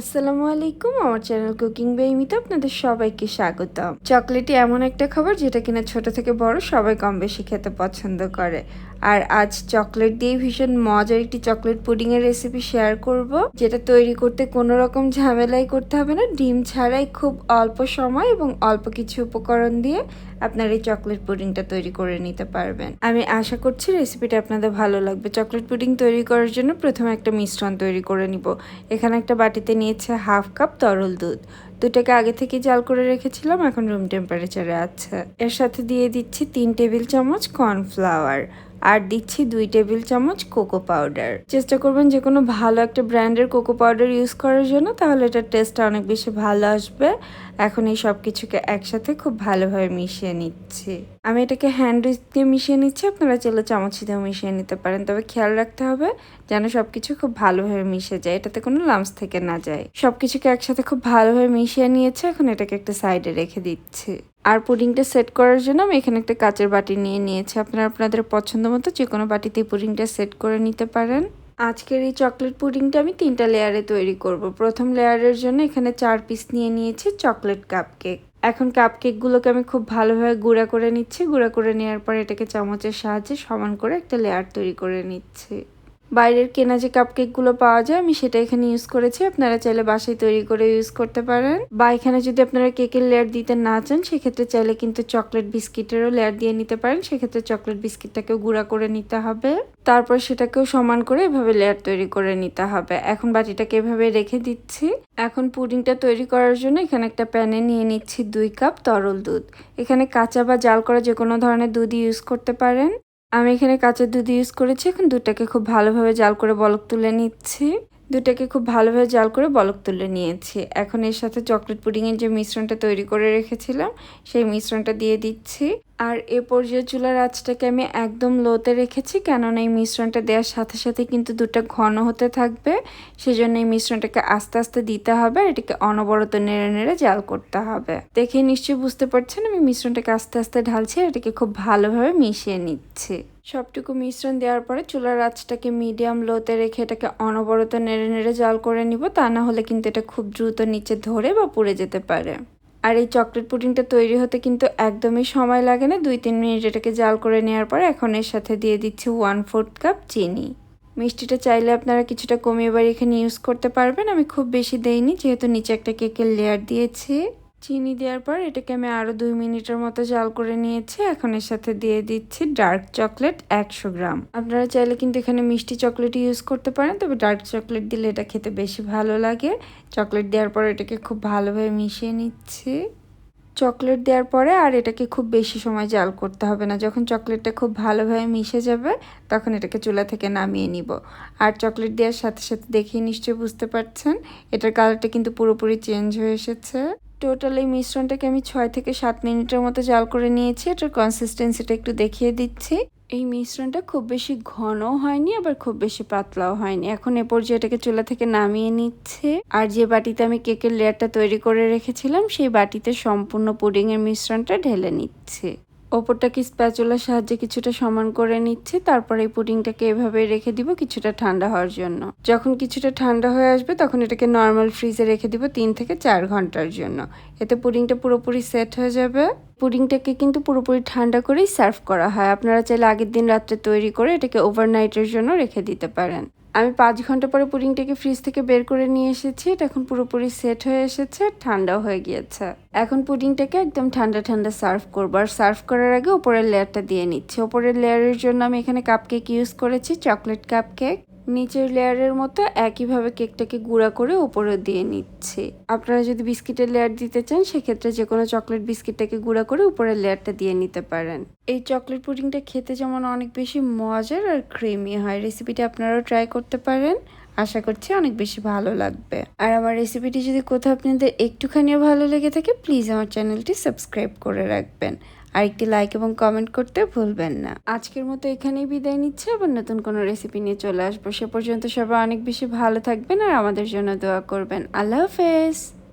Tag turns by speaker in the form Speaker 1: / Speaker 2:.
Speaker 1: আসসালামু আলাইকুম, আমার চ্যানেল কুকিং বেমিতে আপনাদের সবাইকে স্বাগতম। চকলেটই এমন একটা খাবার যেটা কিনা ছোট থেকে বড় সবাই কম বেশি খেতে পছন্দ করে। আর আজ চকলেট দিয়ে ভীষণ মজার একটি চকলেট পুডিং এর রেসিপি শেয়ার করব। যেটা তৈরি করতে কোনো রকম ঝামেলাই করতে হবে না, ডিম ছাড়াই খুব অল্প সময় এবং অল্প কিছু উপকরণ দিয়ে আপনার এই চকলেট পুডিংটা তৈরি করে নিতে পারবেন। আমি আশা করছি রেসিপিটা আপনাদের ভালো লাগবে। চকলেট পুডিং তৈরি করার জন্য প্রথমে একটা মিশ্রণ তৈরি করে নিব। এখানে একটা বাটিতে নিয়েছে হাফ কাপ তরল দুধ। দুটাকে আগে থেকে জাল করে রেখেছিলাম, এখন রুম টেম্পারেচারে আছে। এর সাথে দিয়ে দিচ্ছি তিন টেবিল চামচ কর্নফ্লাওয়ার আর দিচ্ছি দুই টেবিল চামচ কোকো পাউডার। চেষ্টা করবেন যে কোনো ভালো একটা ব্র্যান্ডের কোকো পাউডার ইউজ করার জন্য, তাহলে এটার টেস্টটা অনেক বেশি ভালো আসবে। এখন এই সব কিছুকে একসাথে খুব ভালোভাবে মিশিয়ে নিচ্ছি। আমি এটাকে হ্যান্ড দিয়ে মিশিয়ে নিচ্ছি, আপনারা চাইলে চামচ দিয়েও মিশিয়ে নিতে পারেন, তবে খেয়াল রাখতে হবে যেন সব কিছু খুব ভালোভাবে মিশে যায়, এটাতে কোনো লামস থেকে না যায়। সব কিছুকে একসাথে খুব ভালোভাবে মিশিয়ে নিয়েছে, এখন এটাকে একটা সাইডে রেখে দিচ্ছি। আর পুডিংটা সেট করার জন্য আমি এখানে একটা কাচের বাটি নিয়ে নিয়েছি। আপনারা আপনাদের পছন্দ মতো যে কোনো বাটিতে পুডিংটা সেট করে নিতে পারেন। আজকের এই চকলেট পুডিংটা আমি তিনটা লেয়ারে তৈরি করব। প্রথম লেয়ারের জন্য এখানে চার পিস নিয়ে নিয়েছি চকলেট কাপ কেক এখন কাপ কেকগুলোকে আমি খুব ভালোভাবে গুঁড়া করে নিচ্ছি। গুঁড়া করে নেওয়ার পর এটাকে চামচের সাহায্যে সমান করে একটা লেয়ার তৈরি করে নিচ্ছি। বাইরের কেনা যে কাপকেকগুলো পাওয়া যায়, আমি সেটা এখানে ইউজ করেছি। আপনারা চাইলে বাসায় তৈরি করে ইউজ করতে পারেন। বা এখানে যদি আপনারা কেকের লেয়ার দিতে না চান, সেক্ষেত্রে চাইলে কিন্তু চকলেট বিস্কিটেরও লেয়ার দিয়ে নিতে পারেন। সেক্ষেত্রে চকলেট বিস্কিটটাকেও গুঁড়া করে নিতে হবে। তারপর সেটাকেও সমান করে এভাবে লেয়ার তৈরি করে নিতে হবে। এখন বাটিটাকে এভাবে রেখে দিচ্ছি। এখন পুডিংটা তৈরি করার জন্য এখানে একটা প্যানে নিয়ে নিচ্ছি দুই কাপ তরল দুধ। এখানে কাঁচা বা জাল করা যে কোনো ধরনের দুধ ইউজ করতে পারেন। আমি এখানে কাঁচা দুধ ইউজ করেছি। এখন দুধটাকে খুব ভালোভাবে জাল করে বলক তুলে নিচ্ছি। দুটাকে খুব ভালোভাবে জাল করে বলক তুলে নিয়েছি। এখন এর সাথে চকলেট পুডিংয়ের যে মিশ্রণটা তৈরি করে রেখেছিলাম, সেই মিশ্রণটা দিয়ে দিচ্ছি। আর এ পর্যায়ে চুলার আঁচটাকে আমি একদম লোতে রেখেছি, কেননা এই মিশ্রণটা দেওয়ার সাথে সাথে কিন্তু দুটা ঘন হতে থাকবে। সেজন্য এই মিশ্রণটাকে আস্তে আস্তে দিতে হবে, আর এটাকে অনবরত নেড়ে নেড়ে জাল করতে হবে। দেখে নিশ্চয়ই বুঝতে পারছেন, আমি মিশ্রণটাকে আস্তে আস্তে ঢালছি আর এটাকে খুব ভালোভাবে মিশিয়ে নিচ্ছি। সবটুকু মিশ্রণ দেওয়ার পরে চুলার আঁচটাকে মিডিয়াম লোতে রেখে এটাকে অনবরত নেড়ে নেড়ে জাল করে নিব, তা না হলে কিন্তু এটা খুব দ্রুত নিচে ধরে বা পুড়ে যেতে পারে। আর এই চকলেট পুডিংটা তৈরি হতে কিন্তু একদমই সময় লাগে না। দুই, তিন মিনিট এটাকে জাল করে নেওয়ার পর এখন এর সাথে দিয়ে দিচ্ছি ওয়ান ফোর্থ কাপ চিনি। মিষ্টিটা চাইলে আপনারা কিছুটা কমিয়ে বাড়ি এখানে ইউজ করতে পারবেন। আমি খুব বেশি দেইনি, যেহেতু নিচে একটা কেকের লেয়ার দিয়েছি। চিনি দেওয়ার পর এটাকে আমি আরও দুই মিনিটের মতো জাল করে নিয়েছি। এখন এর সাথে দিয়ে দিচ্ছি ডার্ক চকলেট একশো গ্রাম। আপনারা চাইলে কিন্তু এখানে মিষ্টি চকলেট ইউজ করতে পারেন, তবে ডার্ক চকলেট দিলে এটা খেতে বেশি ভালো লাগে। চকলেট দেওয়ার পর এটাকে খুব ভালোভাবে মিশিয়ে নিচ্ছি। চকলেট দেওয়ার পরে আর এটাকে খুব বেশি সময় জাল করতে হবে না। যখন চকলেটটা খুব ভালোভাবে মিশে যাবে, তখন এটাকে চুলা থেকে নামিয়ে নিব। আর চকলেট দেওয়ার সাথে সাথে দেখেই নিশ্চয়ই বুঝতে পারছেন, এটার কালারটা কিন্তু পুরোপুরি চেঞ্জ হয়ে এসেছে। টোটাল এই মিশ্রণটাকে আমি ছয় থেকে সাত মিনিটের মতো জাল করে নিয়েছি। এটার কনসিস্টেন্সিটা একটু দেখিয়ে দিচ্ছি। এই মিশ্রণটা খুব বেশি ঘনও হয়নি, আবার খুব বেশি পাতলাও হয়নি। এখন এ পর্যায়ে এটাকে চুলা থেকে নামিয়ে নিচ্ছে। আর যে বাটিতে আমি কেকের লেয়ারটা তৈরি করে রেখেছিলাম, সেই বাটিতে সম্পূর্ণ পুডিংয়ের মিশ্রণটা ঢেলে নিচ্ছে। ওপরটাকে স্প্যাচুলার সাহায্যে কিছুটা সমান করে নিচ্ছে, তারপরে এই পুডিংটাকে এভাবে রেখে দিব কিছুটা ঠান্ডা হওয়ার জন্য। যখন কিছুটা ঠান্ডা হয়ে আসবে, তখন এটাকে নর্মাল ফ্রিজে রেখে দিব তিন থেকে চার ঘণ্টার জন্য। এতে পুডিংটা পুরোপুরি সেট হয়ে যাবে। পুডিংটাকে কিন্তু পুরোপুরি ঠান্ডা করেই সার্ভ করা হয়। আপনারা চাইলে আগের দিন রাত্রে তৈরি করে এটাকে ওভারনাইটের জন্য রেখে দিতে পারেন। আমি পাঁচ ঘণ্টা পরে পুডিংটাকে ফ্রিজ থেকে বের করে নিয়ে এসেছি। এটা এখন পুরোপুরি সেট হয়ে এসেছে, ঠান্ডাও হয়ে গিয়েছে। এখন পুডিংটাকে একদম ঠান্ডা ঠান্ডা সার্ভ করব। আর সার্ভ করার আগে ওপরের লেয়ারটা দিয়ে নিচ্ছি। ওপরের লেয়ারের জন্য আমি এখানে কাপকেক ইউজ করেছি চকলেট কাপকেক নিচের লেয়ারের মতো একইভাবে কেকটাকে গুঁড়া করে উপরে দিয়ে নিচ্ছে। আপনারা যদি বিস্কিটের লেয়ার দিতে চান, সেক্ষেত্রে যে কোনো চকলেট বিস্কিটটাকে গুঁড়া করে উপরের লেয়ারটা দিয়ে নিতে পারেন। এই চকলেট পুডিংটা খেতে যেমন অনেক বেশি মজার আর ক্রিমি হয়। রেসিপিটা আপনারাও ট্রাই করতে পারেন। আশা করছি অনেক বেশি ভালো লাগবে। আর আমার রেসিপিটি যদি কোথাও আপনাদের একটুখানিও ভালো লেগে থাকে, প্লিজ আমার চ্যানেলটি সাবস্ক্রাইব করে রাখবেন। আর একটি লাইক এবং কমেন্ট করতে ভুলবেন না। আজকের মতো এখানেই বিদায় নিচ্ছে। আবার নতুন কোনো রেসিপি নিয়ে চলে আসব। সে পর্যন্ত সবাই অনেক বেশি ভালো থাকবেন আর আমাদের জন্য দোয়া করবেন। আল্লাহ হাফেজ।